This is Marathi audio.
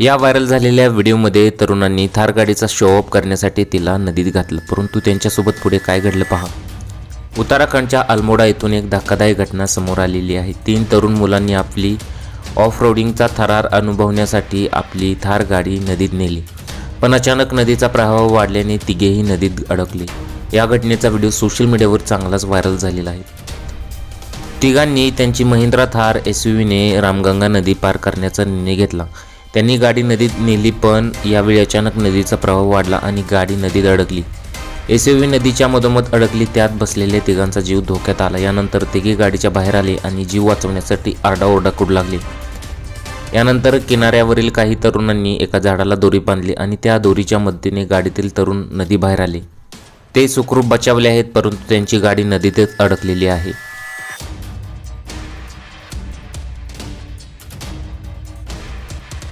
या व्हायरल झालेल्या व्हिडिओमध्ये तरुणांनी थार गाडीचा शो ऑफ करण्यासाठी तिला नदीत घातलं. परंतु त्यांच्यासोबत पुढे काय घडलं पहा. उत्तराखंडच्या अल्मोडा येथून एक धक्कादायक घटना समोर आलेली आहे. तीन तरुण मुलांनी आपली ऑफ रोडिंगचा थरार अनुभवण्यासाठी आपली थार गाडी नदीत नेली. पण अचानक नदीचा प्रवाह वाढल्याने तिघेही नदीत अडकले. या घटनेचा व्हिडिओ सोशल मीडियावर चांगलाच व्हायरल झालेला आहे. तिघांनी त्यांची महिंद्रा थार एस यू व्हीने रामगंगा नदी पार करण्याचा निर्णय घेतला. त्यांनी गाडी नदीत नेली पण यावेळी अचानक नदीचा प्रवाह वाढला आणि गाडी नदीत अडकली. एस यू व्ही नदीच्या मधोमध अडकली त्यात बसलेले तिघांचा जीव धोक्यात आला. यानंतर तिघे गाडीच्या बाहेर आले आणि जीव वाचवण्यासाठी आरडाओरडा करू लागले. यानंतर किनाऱ्यावरील काही तरुणांनी एका झाडाला दोरी बांधली आणि त्या दोरीच्या मदतीने गाडीतील तरुण नदी बाहेर आले. ते सुखरूप बचावले आहेत परंतु त्यांची गाडी नदीतच अडकलेली आहे.